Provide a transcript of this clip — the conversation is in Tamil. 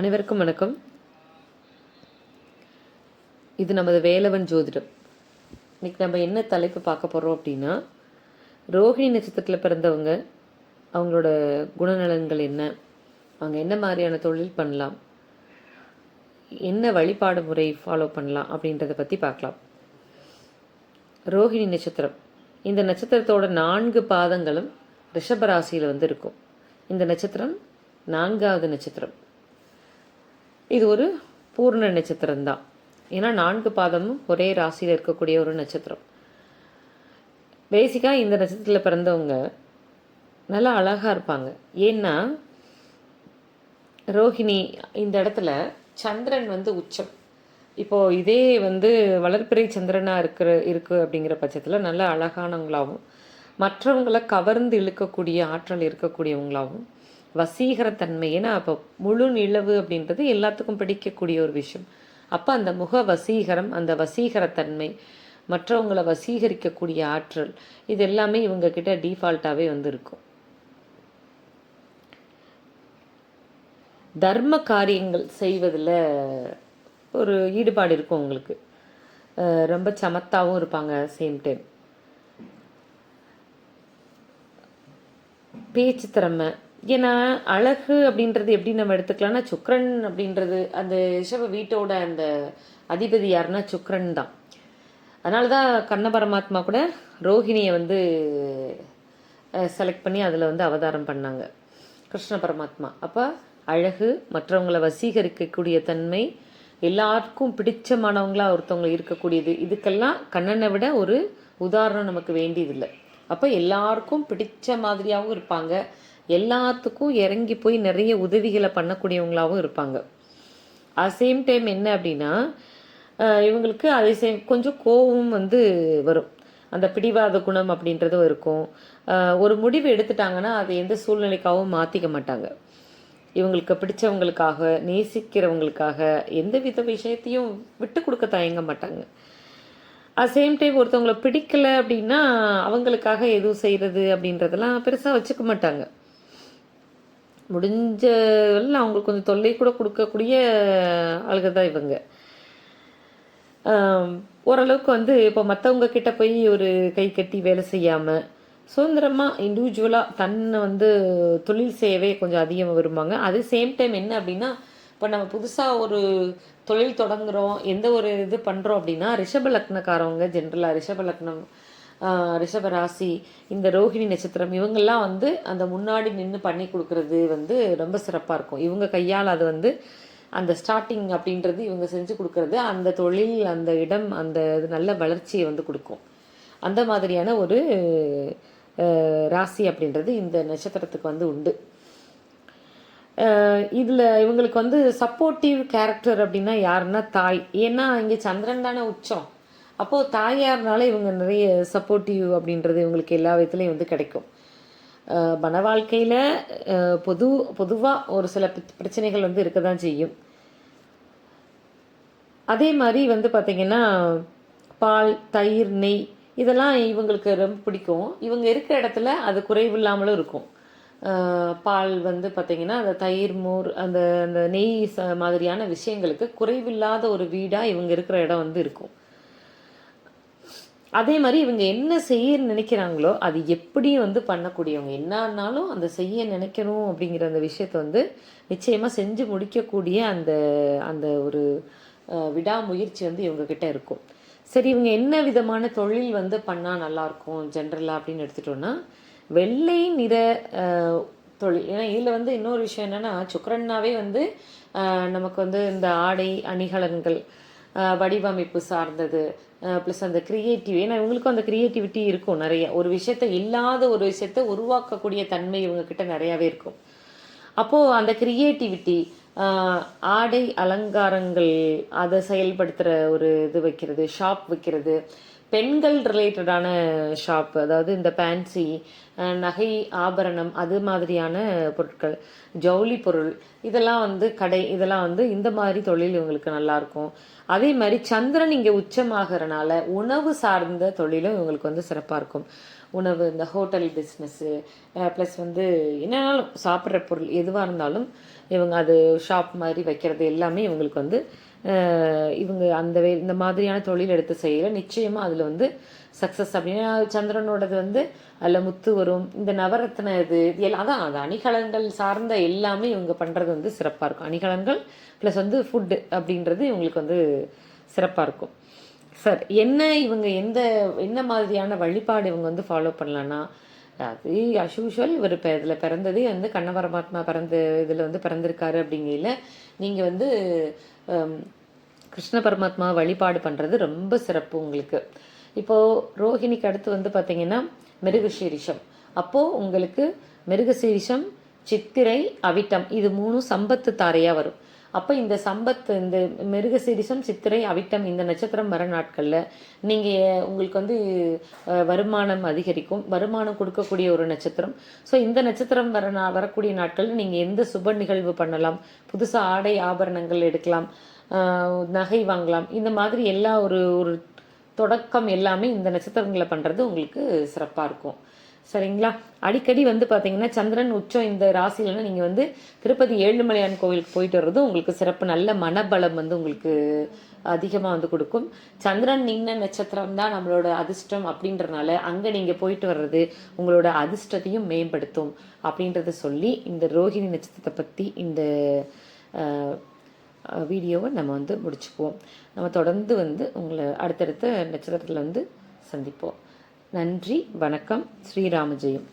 அனைவருக்கும் வணக்கம். இது நமது வேலவன் ஜோதிடம். இன்னைக்கு நம்ம என்ன தலைப்பு பார்க்க போகிறோம் அப்படின்னா ரோஹிணி நட்சத்திரத்தில் பிறந்தவங்க அவங்களோட குணநலன்கள் என்ன அவங்க என்ன மாதிரியான தொழில் பண்ணலாம் என்ன வழிபாடு முறை ஃபாலோ பண்ணலாம் அப்படின்றத பற்றி பார்க்கலாம். ரோஹிணி நட்சத்திரம். இந்த நட்சத்திரத்தோட நான்கு பாதங்களும் ரிஷபராசியில் வந்து இருக்கும். இந்த நட்சத்திரம் நான்காவது நட்சத்திரம். இது ஒரு பூர்ண நட்சத்திரம் தான் ஏன்னா நான்கு பாதமும் ஒரே ராசியில் இருக்கக்கூடிய ஒரு நட்சத்திரம். பேசிக்காக இந்த நட்சத்திரத்தில் பிறந்தவங்க நல்லா அழகாக இருப்பாங்க. ஏன்னா ரோஹிணி இந்த இடத்துல சந்திரன் வந்து உச்சம். இப்போது இதே வந்து வளர்ப்பிறை சந்திரனாக இருக்கிற இருக்குது அப்படிங்கிற பட்சத்தில் நல்ல அழகானவங்களாகவும் மற்றவங்களை கவர்ந்து இழுக்கக்கூடிய ஆற்றல் இருக்கக்கூடியவங்களாகவும் வசீகரத்தன்மை ஏன்னா அப்போ முழு நிலவு அப்படின்றது எல்லாத்துக்கும் பிடிக்கக்கூடிய ஒரு விஷயம். அப்போ அந்த முக வசீகரம் அந்த வசீகரத்தன்மை மற்றவங்களை வசீகரிக்கக்கூடிய ஆற்றல் இது எல்லாமே இவங்கக்கிட்ட டிஃபால்ட்டாகவே வந்து இருக்கும் தர்ம காரியங்கள் செய்வதில் ஒரு ஈடுபாடு இருக்கும் உங்களுக்கு. ரொம்ப சமத்தாகவும் இருப்பாங்க சேம் டைம் பேச்சு திறமை ஏன்னா அழகு அப்படின்றது எப்படி நம்ம எடுத்துக்கலாம்னா சுக்ரன் அப்படின்றது அந்த ரிஷப வீட்டோட அந்த அதிபதி யாருன்னா சுக்ரன் தான். அதனால தான் கண்ண பரமாத்மா கூட ரோஹிணியை வந்து செலக்ட் பண்ணி அதில் வந்து அவதாரம் பண்ணாங்க. கிருஷ்ண பரமாத்மா. அப்போ அழகு மற்றவங்களை வசீகரிக்கக்கூடிய தன்மை எல்லாருக்கும் பிடிச்சமானவங்களாக ஒருத்தவங்க இருக்கக்கூடியது. இதுக்கெல்லாம் கண்ணனை விட ஒரு உதாரணம் நமக்கு வேண்டியதில்லை. அப்போ எல்லாருக்கும் பிடிச்ச மாதிரியாகவும் இருப்பாங்க. எல்லாத்துக்கும் இறங்கி போய் நிறைய உதவிகளை பண்ணக்கூடியவங்களாகவும் இருப்பாங்க. அட் சேம் டைம் என்ன அப்படின்னா இவங்களுக்கு அதே சேம் கொஞ்சம் கோபம் வந்து வரும். அந்த பிடிவாத குணம் அப்படின்றதும் இருக்கும். ஒரு முடிவு எடுத்துட்டாங்கன்னா அதை எந்த சூழ்நிலைக்காகவும் மாற்றிக்க மாட்டாங்க. இவங்களுக்கு பிடிச்சவங்களுக்காக நேசிக்கிறவங்களுக்காக எந்த வித விஷயத்தையும் விட்டு கொடுக்க தயங்க மாட்டாங்க. அட் சேம் டைம் ஒருத்தவங்களை பிடிக்கல அப்படின்னா அவங்களுக்காக எதுவும் செய்கிறது அப்படின்றதெல்லாம் பெருசாக வச்சுக்க மாட்டாங்க. முடிஞ்ச அவங்களுக்கு கொஞ்சம் தொல்லை கூட கொடுக்கக்கூடிய ஆளுக தான் இவங்க. ஓரளவுக்கு வந்து இப்போ மற்றவங்க கிட்ட போய் ஒரு கை கட்டி வேலை செய்யாமல் சுதந்திரமாக இண்டிவிஜுவலாக தன்னை வந்து தொழில் செய்யவே கொஞ்சம் அதிகமாக விரும்புவாங்க. அது சேம் டைம் என்ன அப்படின்னா இப்போ நம்ம புதுசாக ஒரு தொழில் தொடங்குகிறோம் எந்த ஒரு இது பண்ணுறோம் அப்படின்னா ரிஷப லக்னக்காரவங்க ஜென்ரலாக ரிஷப லக்னம் ரிஷபராசி ராசி இந்த ரோஹிணி நட்சத்திரம் இவங்கெல்லாம் வந்து அந்த முன்னாடி நின்று பண்ணி கொடுக்கறது வந்து ரொம்ப சிறப்பாக இருக்கும். இவங்க கையால் அது வந்து அந்த ஸ்டார்டிங் அப்படின்றது இவங்க செஞ்சு கொடுக்கறது அந்த தொழில் அந்த இடம் அந்த இது நல்ல வளர்ச்சியை வந்து கொடுக்கும். அந்த மாதிரியான ஒரு ராசி அப்படின்றது இந்த நட்சத்திரத்துக்கு வந்து உண்டு. இதில் இவங்களுக்கு வந்து சப்போர்ட்டிவ் கேரக்டர் அப்படின்னா யாருன்னா தாய். ஏன்னா இங்கே சந்திரன் தானே உச்சம். அப்போது தாயார்னால இவங்க நிறைய சப்போர்ட்டிவ் அப்படின்றது இவங்களுக்கு எல்லா விதத்துலையும் வந்து கிடைக்கும். மன வாழ்க்கையில் பொது பொதுவாக ஒரு சில பிரச்சனைகள் வந்து இருக்க தான் செய்யும். அதே மாதிரி வந்து பார்த்திங்கன்னா பால் தயிர் நெய் இதெல்லாம் இவங்களுக்கு ரொம்ப பிடிக்கும். இவங்க இருக்கிற இடத்துல அது குறைவில்லாமலும் இருக்கும். பால் வந்து பார்த்திங்கன்னா அந்த தயிர் மோர் அந்த அந்த நெய் ச மாதிரியான விஷயங்களுக்கு குறைவில்லாத ஒரு வீடாக இவங்க இருக்கிற இடம் வந்து இருக்கும். அதே மாதிரி இவங்க என்ன செய்ய நினைக்கிறாங்களோ அது எப்படி வந்து பண்ணக்கூடியவங்க என்னன்னாலும் அந்த செய்ய நினைக்கணும் அப்படிங்கிற அந்த விஷயத்த வந்து நிச்சயமாக செஞ்சு முடிக்கக்கூடிய அந்த அந்த ஒரு விடாமுயற்சி வந்து இவங்க கிட்ட இருக்கும். சரி இவங்க என்ன விதமான தொழில் வந்து பண்ணால் நல்லாயிருக்கும் ஜென்ரலாக அப்படின்னு எடுத்துட்டோன்னா வெள்ளை நிற தொழில். ஏன்னா இதில் வந்து இன்னொரு விஷயம் என்னென்னா சுக்கரன்னாவே வந்து நமக்கு வந்து இந்த ஆடை அணிகலன்கள் வடிவமைப்பு சார்ந்தது. ப்ளஸ் அந்த கிரியேட்டிவ் ஏன்னா இவங்களுக்கும் அந்த கிரியேட்டிவிட்டி இருக்கும் நிறைய. ஒரு விஷயத்த இல்லாத ஒரு விஷயத்த உருவாக்கக்கூடிய தன்மை இவங்கக்கிட்ட நிறையாவே இருக்கும். அப்போது அந்த கிரியேட்டிவிட்டி ஆடை அலங்காரங்கள் அதை செயல்படுத்துகிற ஒரு இது வைக்கிறது ஷாப் வைக்கிறது. பெண்கள் ரிலேட்டடான ஷாப் அதாவது இந்த பேன்சி நகை ஆபரணம் அது மாதிரியான பொருட்கள் ஜவுளி பொருள் இதெல்லாம் வந்து கடை இதெல்லாம் வந்து இந்த மாதிரி தொழில் இவங்களுக்கு நல்லாயிருக்கும் அதே மாதிரி சந்திரன் இங்கே உச்சமாகறனால உணவு சார்ந்த தொழிலும் இவங்களுக்கு வந்து சிறப்பாக இருக்கும். உணவு இந்த ஹோட்டல் பிஸ்னஸ்ஸு ப்ளஸ் வந்து என்னன்னாலும் சாப்பிட்ற பொருள் எதுவாக இருந்தாலும் இவங்க அது ஷாப் மாதிரி வைக்கிறது எல்லாமே இவங்களுக்கு வந்து இவங்க அந்த வே இந்த மாதிரியான தொழில் எடுத்து செய்யல நிச்சயமாக அதில் வந்து சக்ஸஸ் அப்படின்னா சந்திரனோடது வந்து அதில் முத்து வரும் இந்த நவரத்ன இது இது எல்லாம் அதான் அது அணிகலன்கள் சார்ந்த எல்லாமே இவங்க பண்ணுறது வந்து சிறப்பாக இருக்கும். அணிகலன்கள் ப்ளஸ் வந்து ஃபுட்டு அப்படின்றது இவங்களுக்கு வந்து சிறப்பாக இருக்கும். சார் என்ன இவங்க எந்த என்ன மாதிரியான வழிபாடு இவங்க வந்து ஃபாலோ பண்ணலான்னா அது அஸ்யூஷுவல் இவர் இப்போ இதில் பிறந்ததே வந்து கண்ண பரமாத்மா பிறந்த இதில் வந்து பிறந்திருக்காரு அப்படிங்கையில் நீங்கள் வந்து கிருஷ்ண பரமாத்மா வழிபாடு பண்ணுறது ரொம்ப சிறப்பு உங்களுக்கு. இப்போது ரோஹிணிக்கு அடுத்து வந்து பார்த்தீங்கன்னா மிருகசீரிஷம். அப்போது உங்களுக்கு மிருகசீரிஷம் சித்திரை அவிட்டம் இது மூணும் சம்பத்து தாரையாக வரும். அப்போ இந்த சம்பத் இந்த மிருகசீரிஷம் சித்திரை அவிட்டம் இந்த நட்சத்திரம் வர நாட்களில் நீங்கள் உங்களுக்கு வந்து வருமானம் அதிகரிக்கும். வருமானம் கொடுக்கக்கூடிய ஒரு நட்சத்திரம். ஸோ இந்த நட்சத்திரம் வர நா வரக்கூடிய நாட்களில் நீங்கள் எந்த சுப நிகழ்வு பண்ணலாம்? புதுசாக ஆடை ஆபரணங்கள் எடுக்கலாம். நகை வாங்கலாம். இந்த மாதிரி எல்லா ஒரு ஒரு தொடக்கம் எல்லாமே இந்த நட்சத்திரங்களை பண்ணுறது உங்களுக்கு சிறப்பாக இருக்கும். சரிங்களா? அடிக்கடி வந்து பார்த்தீங்கன்னா சந்திரன் உச்சம் இந்த ராசியிலனா நீங்கள் வந்து திருப்பதி ஏழுமலையான் கோவிலுக்கு போயிட்டு வர்றது உங்களுக்கு சிறப்பு. நல்ல மனபலம் வந்து உங்களுக்கு அதிகமாக வந்து கொடுக்கும். சந்திரன் நின்ன நட்சத்திரம் தான் நம்மளோட அதிர்ஷ்டம் அப்படின்றனால அங்கே நீங்கள் போயிட்டு வர்றது உங்களோட அதிர்ஷ்டத்தையும் மேம்படுத்தும் அப்படின்றத சொல்லி இந்த ரோஹிணி நட்சத்திரத்தை பற்றி இந்த வீடியோவை நம்ம வந்து முடிச்சுக்குவோம். நம்ம தொடர்ந்து வந்து உங்களை அடுத்தடுத்த நட்சத்திரத்தில் வந்து சந்திப்போம். நன்றி வணக்கம் ஸ்ரீராமஜெயம்.